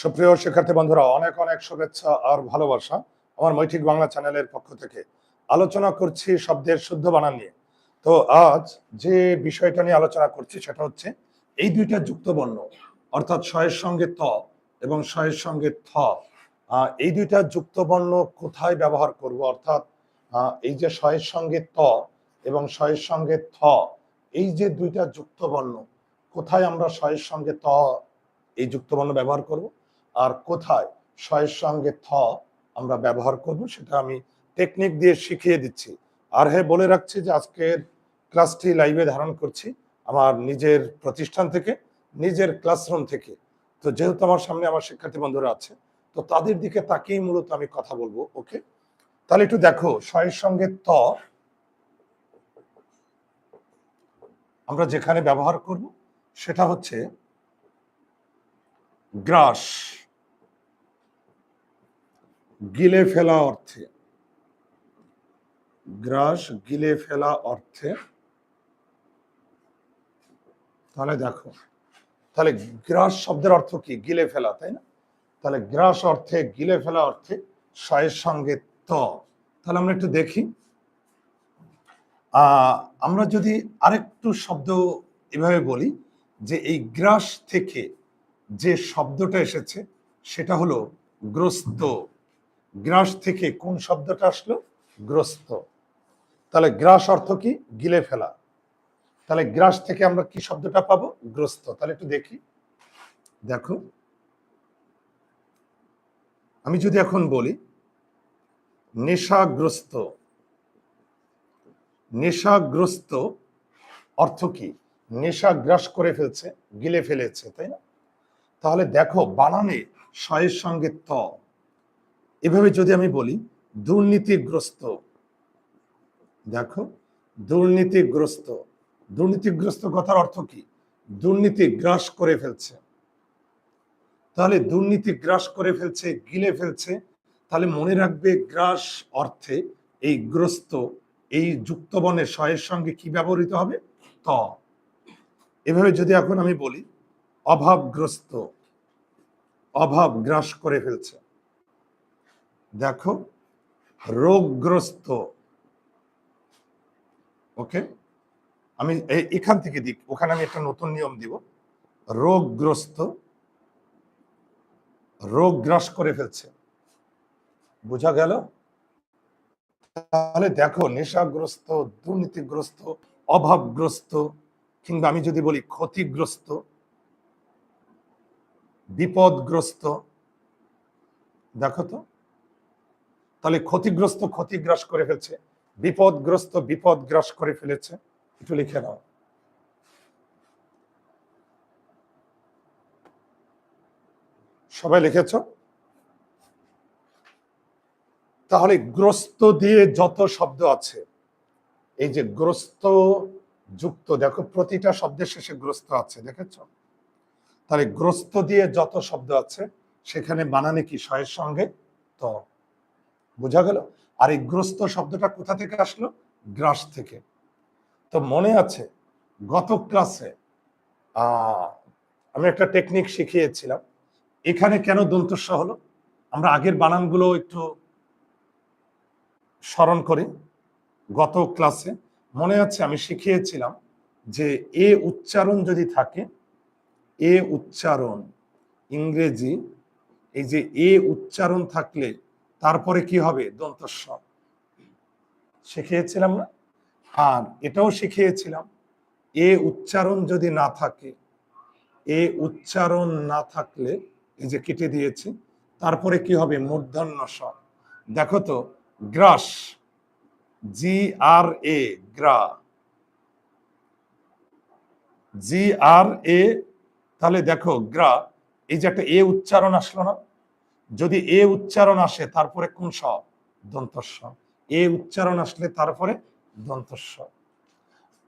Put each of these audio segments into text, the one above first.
সুপ্রিয় শিক্ষার্থী বন্ধুরা, অনেক অনেক শুভেচ্ছা আর ভালোবাসা আমার মৈঠিক বাংলা চ্যানেলের পক্ষ থেকে। আলোচনা করছি শব্দের শুদ্ধ বানান নিয়ে। তো আজ যে বিষয়টা নিয়ে আলোচনা করছি সেটা হচ্ছে এই দুইটা যুক্ত বর্ণ অর্থাৎ শয়ের সঙ্গে ত এবং শয়ের সঙ্গে থ এই দুইটা যুক্ত বর্ণ কোথায় ব্যবহার করব? অর্থাৎ এই যে শয়ের সঙ্গে ত এবং শয়ের সঙ্গে থ, এই যে দুইটা যুক্ত বর্ণ কোথায় আমরা শয়ের সঙ্গে ত, এই যুক্ত বর্ণ ব্যবহার করব? আর কোথায় শয়ের সঙ্গে থ আমরা ব্যবহার করব সেটা আমি টেকনিক দিয়ে শিখিয়ে দিচ্ছি। আর হ্যাঁ বলে রাখছি যে আজকের ক্লাসটি লাইভে ধারণ করছি আমার নিজের প্রতিষ্ঠান থেকে, নিজের ক্লাসরুম থেকে। তো যেহেতু আমার সামনে আমার শিক্ষার্থী বন্ধুরা আছে, তো তাদের দিকে তাকেই মূলত আমি কথা বলব, ওকে? তাহলে একটু দেখো, শয়ের সঙ্গে ত আমরা যেখানে ব্যবহার করব সেটা হচ্ছে গ্রাস। গিলে ফেলা অর্থে। গ্রাস গিলে ফেলা অর্থে। তাহলে দেখো, তাহলে গ্রাস শব্দের অর্থ কি? গিলে ফেলা, তাই না? তাহলে গ্রাস অর্থে, গিলে ফেলা অর্থে শয়ের সঙ্গে ত। তাহলে আমরা একটু দেখি। আমরা যদি আরেকটু শব্দ এভাবে বলি যে এই গ্রাস থেকে যে শব্দটা এসেছে, সেটা হলো গ্রস্ত। গ্রাস থেকে কোন শব্দটা আসলো? গ্রস্ত। তাহলে গ্রাস অর্থ কি? গিলে ফেলা। তাহলে গ্রাস থেকে আমরা কি শব্দটা পাবো? গ্রস্ত। তাহলে একটু দেখি। দেখো। আমি যদি এখন বলি, নেশাগ্রস্ত। নেশাগ্রস্ত অর্থ কি? নেশা গ্রাস করে ফেলছে, গিলে ফেলেছে, তাই না? তাহলে দেখো, বানানে, শয়ের সঙ্গে ত। এভাবে যদি আমি বলি, দুর্নীতিগ্রস্ত, দেখো, দুর্নীতিগ্রস্ত দুর্নীতিগ্রস্ত কথার অর্থ কি? দুর্নীতি গ্রাস করে ফেলছে। তাহলে দুর্নীতি গ্রাস করে ফেলছে, গিলে ফেলছে, তাহলে মনে রাখবে গ্রাস অর্থে এই গ্রস্ত, এই যুক্তবনে শয়ের সঙ্গে কি ব্যবহৃত হবে? ত। এভাবে যদি এখন আমি বলি, অভাবগ্রস্ত, অভাব গ্রাস করে ফেলছে। দেখো, রোগগ্রস্ত। ওকে আমি এখান থেকে দিক, ওখানে আমি একটা নতুন নিয়ম দিব। রোগগ্রস্ত, রোগ গ্রাস করে ফেলছে। বোঝা গেল? তাহলে দেখো, নেশাগ্রস্ত, দুর্নীতিগ্রস্ত, অভাবগ্রস্ত, কিংবা আমি যদি বলি ক্ষতিগ্রস্ত, বিপদগ্রস্ত, দেখো তো। তাহলে ক্ষতিগ্রস্ত ক্ষতিগ্রাস করে ফেলছে। বিপদগ্রস্ত বিপদ গ্রাস করে ফেলেছে। একটু লিখে নাও। সবাই লিখেছ? তাহলে গ্রস্ত দিয়ে যত শব্দ আছে, এই যে গ্রস্ত যুক্ত, দেখো প্রতিটা শব্দের শেষে গ্রস্ত আছে, দেখেছ? তাহলে গ্রস্ত দিয়ে যত শব্দ আছে, সেখানে বানানে কি? শয়ের সঙ্গে ত। বোঝা গেল? আর এই গ্রস্ত শব্দটা কোথা থেকে আসলো? গ্রাস থেকে। তো মনে আছে, গত ক্লাসে আমি একটা টেকনিক শিখিয়েছিলাম। এখানে কেন দন্তস্ব হলো? আমরা আগের বানানগুলো একটু স্মরণ করি। গত ক্লাসে মনে আছে, আমি শিখিয়েছিলাম যে এ উচ্চারণ যদি থাকে, এ উচ্চারণ, ইংরেজি, এই যে এ উচ্চারণ থাকলে তারপরে কি হবে? দন্তস্ব শিখিয়েছিলাম না? আর এটাও শিখিয়েছিলাম। এ উচ্চারণ যদি না থাকে, এ উচ্চারণ না থাকলে, এই যে কেটে দিয়েছি, তারপরে কি হবে? মূর্ধন্য স দেখো তো, গ্রাস, জি আর এ, গ্রা। জি আর এ, তাহলে দেখো, গ্রা, এই যে একটা এ উচ্চারণ আসলো না? যদি এ উচ্চারণ আসে, তারপরে কোন স? দন্তস্ব। এ উচ্চারণ আসলে তারপরে দন্তস্ব।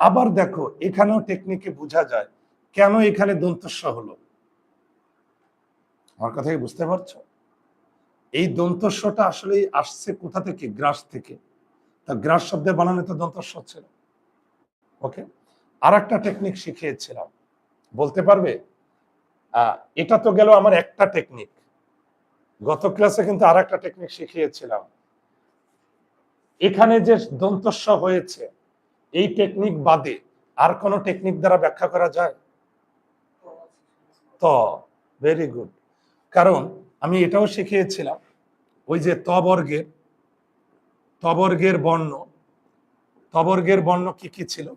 আবার দেখো, এখানেও টেকনিকে বোঝা যায় কেন এখানে দন্তস্ব হলো। আমার কথা বুঝতে পারছ? এই দন্তস্বটা আসলে আসছে কোথা থেকে? গ্রাস থেকে। তা গ্রাস শব্দে বানানো তো দন্তস্ব ছিল ওকে আর একটা টেকনিক শিখিয়েছিলাম। বলতে পারবে? এটা তো গেল আমার একটা টেকনিক গত ক্লাসে কিন্তু আর একটা টেকনিক শিখিয়েছিলাম। এখানে যে দন্তস্ব হয়েছে, এই টেকনিক বাদে আর কোন টেকনিক দ্বারা ব্যাখ্যা করা যায়? ত ভেরি গুড কারণ আমি এটাও শিখিয়েছিলাম, ওই যে তবর্গের তবর্গের বর্ণ তবর্গের বর্ণ কি কি ছিল?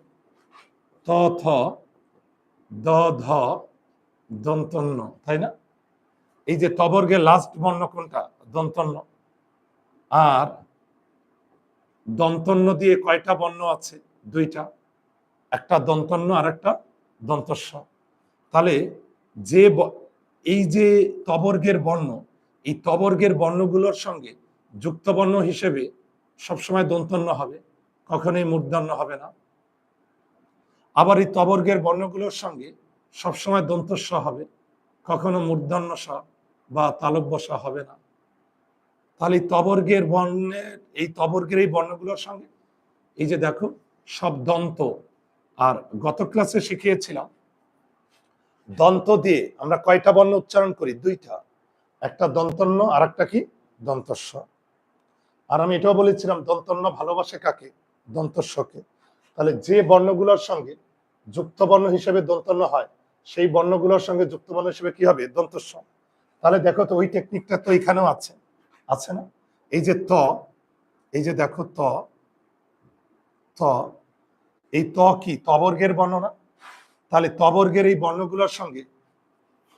ত, থ, দ, ধ, দন্তন্য, তাই না? এই যে তবর্গের লাস্ট বর্ণ কোনটা দন্তন্য। আর দন্তন্য দিয়ে কয়টা বর্ণ আছে? দুইটা। একটা দন্তন্য আর একটা দন্তস্ব। তাহলে যে এই যে তবর্গের বর্ণ, এই তবর্গের বর্ণগুলোর সঙ্গে যুক্ত বর্ণ হিসেবে সবসময় দন্তন্য হবে, কখনোই মূর্ধন্য হবে না। আবার এই তবর্গের বর্ণগুলোর সঙ্গে সবসময় দন্তস্ব হবে, কখনো মূর্ধন্য স বা তালব্য স হবে না। তাহলে তবর্গের বর্ণের এই তবর্গের এই বর্ণগুলোর সঙ্গে, এই যে দেখো, সব দন্ত আর গত ক্লাসে শিখিয়েছিলাম, দন্ত দিয়ে আমরা কয়টা বর্ণ উচ্চারণ করি? দুইটা। একটা দন্তন্য আর একটা কি? দন্তস্ব। আর আমি এটাও বলেছিলাম, দন্তন্য ভালোবাসে কাকে? দন্তস্বকে। তাহলে যে বর্ণগুলোর সঙ্গে যুক্ত বর্ণ হিসেবে দন্তন্য হয়, সেই বর্ণগুলোর সঙ্গে যুক্ত বর্ণ হিসেবে কি হবে? দন্তস্ব। তাহলে দেখো তো ওই টেকনিকটা তো এখানেও আছে। আছে না? এই যে ত, এই যে দেখো ত ত, এই ত কি? তবর্গের বর্ণনা? তাহলে তবর্গের এই বর্ণগুলোর সঙ্গে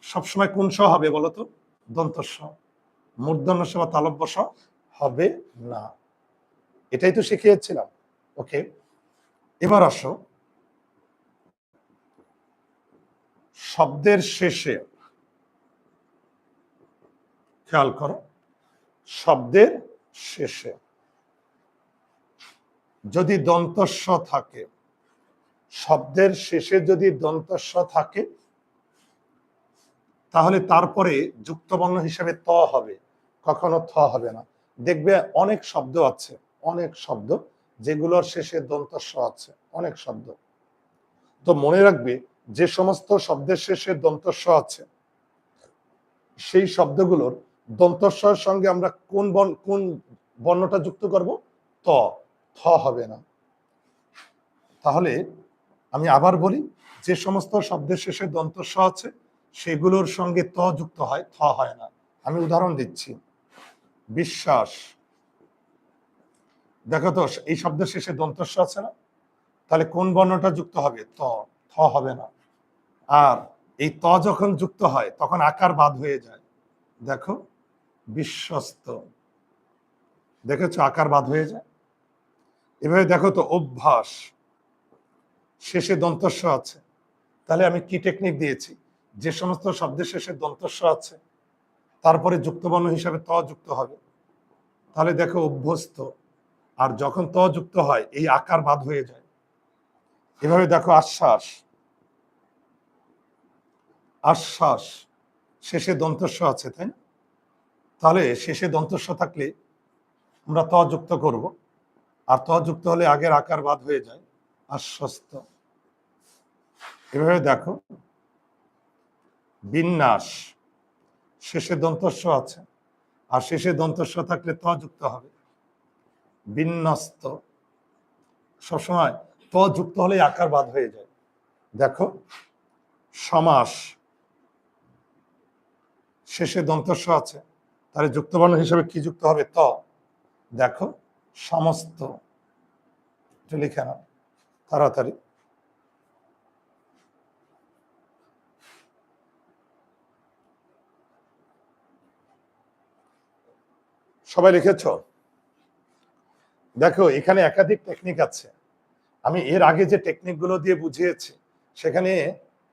সবসময় কোন স হবে বলতো দন্তস্ব মূর্ধন্য স বা তালব্য স হবে না। এটাই তো শিখিয়েছিলাম। ওকে এবার আসো। শব্দের শেষে খেয়াল করো, শব্দের শেষে। যদি দন্তস্ব থাকে, শব্দের শেষে যদি দন্তস্ব থাকে, তাহলে তারপরে যুক্তবর্ণ হিসেবে ত হবে, কখনো থ হবে না। দেখবে অনেক শব্দ আছে, অনেক শব্দ, যেগুলোর শেষে দন্তস্ব আছে, অনেক শব্দ। তো মনে রাখবে, যে সমস্ত শব্দের শেষে দন্তস্ব আছে, সেই শব্দগুলোর দন্তস্বর সঙ্গে আমরা কোন বর্ণ কোন বর্ণটা যুক্ত করব? ত। থ হবে না। তাহলে আমি আবার বলি, যে সমস্ত শব্দের শেষে দন্তস্ব আছে, সেগুলোর সঙ্গে ত যুক্ত হয়, থ হয় না। আমি উদাহরণ দিচ্ছি। বিশ্বাস। দেখো তো, এই শব্দের শেষে দন্তস্ব আছে না? তাহলে কোন বর্ণটা যুক্ত হবে? ত। থ হবে না। আর এই ত যখন যুক্ত হয়, তখন আকার বাদ হয়ে যায়। দেখো। বিশ্বস্ত। দেখেছ আকার বাদ হয়ে যায়? এভাবে দেখো তো অভ্যাস। শেষে দন্তস্ব আছে। তাহলে আমি কি টেকনিক দিয়েছি? যে সমস্ত শব্দের শেষে দন্তস্ব আছে, তারপরে যুক্তবর্ণ হিসাবে ত যুক্ত হবে। তাহলে দেখো অভ্যস্ত। আর যখন ত যুক্ত হয়, এই আকার বাদ হয়ে যায়। এভাবে দেখো আশ্বাস। আশ্বাস। শেষে দন্তস্ব আছে, তাই না? তাহলে শেষে দন্তস্ব থাকলে আমরা ত যুক্ত করব। আর ত যুক্ত হলে আগের আকার বাদ হয়ে যায়। আশ্বস্ত এভাবে দেখো। বিন্যাস। শেষে দন্তস্ব আছে। আর শেষে দন্তস্ব থাকলে ত যুক্ত হবে। বিন্যস্ত। সবসময় ত যুক্ত হলে আকার বাদ হয়ে যায়। দেখো। সমাস। শেষে দন্তস্ব আছে। তাহলে যুক্তবর্ণ হিসেবে কি যুক্ত হবে? ত। দেখো, সমস্ত। লিখে নাও। তাড়াতাড়ি। সবাই লিখেছ? দেখো, এখানে একাধিক টেকনিক আছে। আমি এর আগে যে টেকনিকগুলো দিয়ে বুঝিয়েছি, সেখানে,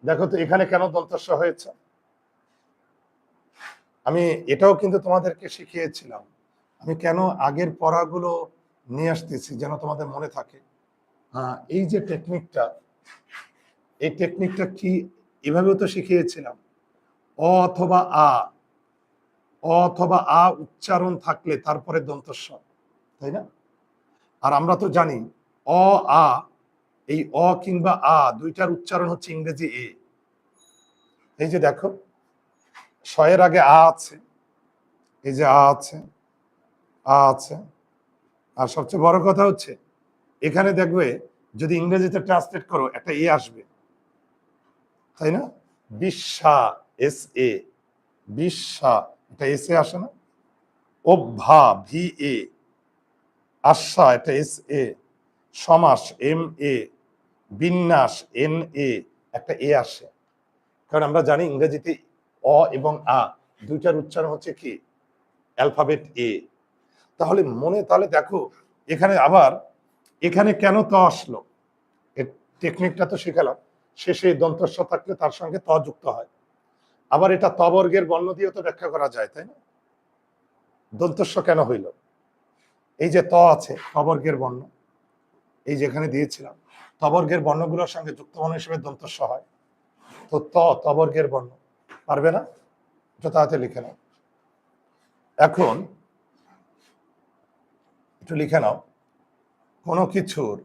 দেখো তো এখানে কেন দন্তস্ব হয়েছে? আমি এটাও কিন্তু তোমাদেরকে শিখিয়েছিলাম। আমি কেন আগের পড়াগুলো নিয়ে আসতেছি যেন তোমাদের মনে থাকে? এই যে টেকনিকটা এই টেকনিকটা কি এভাবেও তো শিখিয়েছিলাম। অ অথবা আ, অ অথবা আ উচ্চারণ থাকলে তারপরে দন্তস্ব তাই না? আর আমরা তো জানি, অ, আ, এই অ কিংবা আ দুইটার উচ্চারণ হচ্ছে ইংরেজি এ। এই যে দেখো শয়ের আগে আ আছে এই যে আ আছে আ আছে। আর সবচেয়ে বড় কথা হচ্ছে এখানে দেখবে যদি ইংরেজিতে ট্রান্সলেট করো একটা এ আসবে। তাই না? বিশ্বা এস এ বিশ্বা এটা এস এ আসে না? অভ্যা ভি এ আশা এটা এস এ সমাস এম এ বিন্যাস এন এ একটা এ আসে। কারণ আমরা জানি ইংরেজিতে অ এবং আ দুইটার উচ্চারণ হচ্ছে কি? Alphabet A. তাহলে মনে, তাহলে দেখো, এখানে আবার, এখানে কেন ত আসলো? এর টেকনিকটা তো শিখালাম। শেষে দন্তস্ব থাকলে তার সঙ্গে ত যুক্ত হয়। আবার এটা তবর্গের বর্ণ দিয়েও তো ব্যাখ্যা করা যায়, তাই না? দন্তস্ব কেন হইল? এই যে ত আছে তবর্গের বর্ণ, এই যেখানে দিয়েছিলাম তবর্গের বর্ণগুলোর সঙ্গে যুক্ত বর্ণ হিসেবে দন্তস্ব হয়। তো ত তবর্গের বর্ণ। পারবে না তাতে লিখে নাও। এখন একটু লিখে নাও, কোনো কিছুর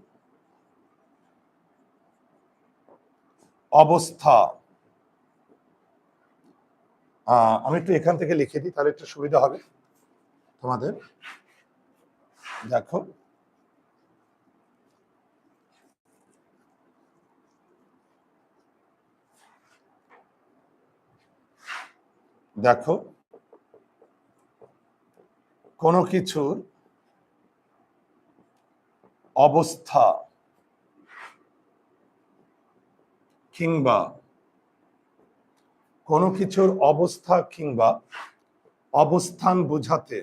অবস্থা। আমি একটু এখান থেকে লিখে দিই, তাহলে একটু সুবিধা হবে তোমাদের। দেখো দেখো, কোনো কিছুর অবস্থা কিংবা কোনো কিছুর অবস্থা কিংবা অবস্থান বোঝাতে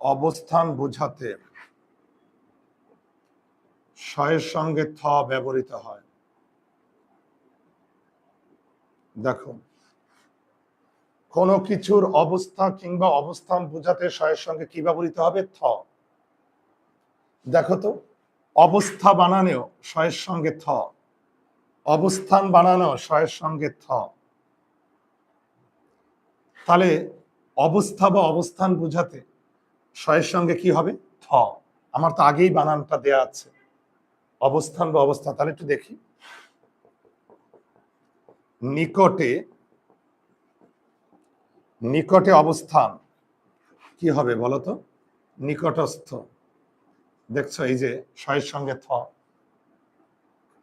অবস্থান বোঝাতে শয়ের সঙ্গে থ ব্যবহৃত হয়। দেখো, কোনো কিছুর অবস্থা কিংবা অবস্থান বোঝাতে শয়ের সঙ্গে কি ব্যবহৃত হবে? থ। দেখো তো, অবস্থা বানানেও শয়ের সঙ্গে থ। অবস্থান বানানো শয়ের সঙ্গে থ। তাহলে অবস্থা বা অবস্থান বোঝাতে শয়ের সঙ্গে কি হবে? থ। আমার তো আগেই বানানটা দেয়া আছে। অবস্থান বা অবস্থা, তাহলে একটু দেখি। নিকটে নিকটে অবস্থান। কি হবে বলো তো? নিকটস্থ। দেখছ এই যে শয়ের সঙ্গে থ।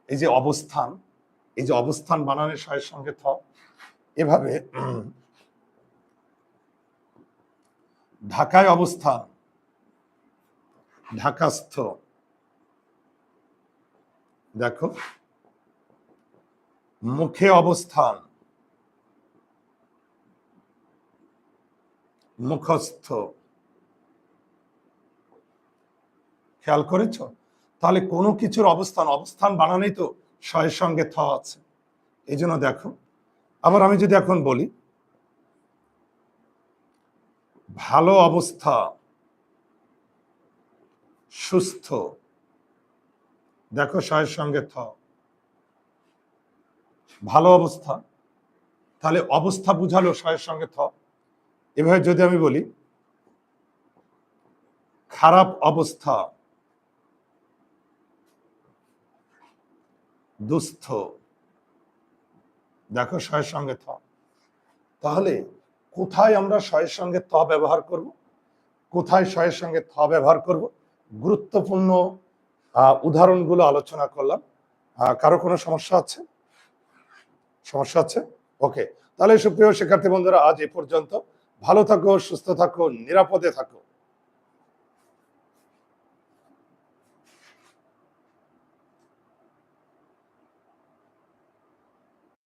এই যে অবস্থান, এই যে অবস্থান বানানের শয়ের সঙ্গে থ। এভাবে ঢাকায় অবস্থান, ঢাকাস্থ। দেখো মুখে অবস্থান, মুখস্থ। খেয়াল করেছ? তাহলে কোনো কিছুর অবস্থান অবস্থান বানানেই তো শয়ের সঙ্গে থ আছে। এই জন্য দেখো, আবার আমি যদি এখন বলি, ভালো অবস্থা, সুস্থ, দেখো শয়ের সঙ্গে থ। ভালো অবস্থা, তাহলে অবস্থা বুঝালো শয়ের সঙ্গে থ। এভাবে যদি আমি বলি, খারাপ অবস্থা, দুস্থ। দেখো শয়ের সঙ্গে থ। তাহলে কোথায় আমরা শয়ের সঙ্গে থ ব্যবহার করব? কোথায় শয়ের সঙ্গে থ ব্যবহার করব? গুরুত্বপূর্ণ উদাহরণগুলো আলোচনা করলাম। কারও কোনো সমস্যা আছে? সমস্যা আছে ওকে তাহলে সুপ্রিয় শিক্ষার্থী বন্ধুরা, আজ এ পর্যন্ত। ভালো থাকো, সুস্থ থাকো, নিরাপদে থাকো।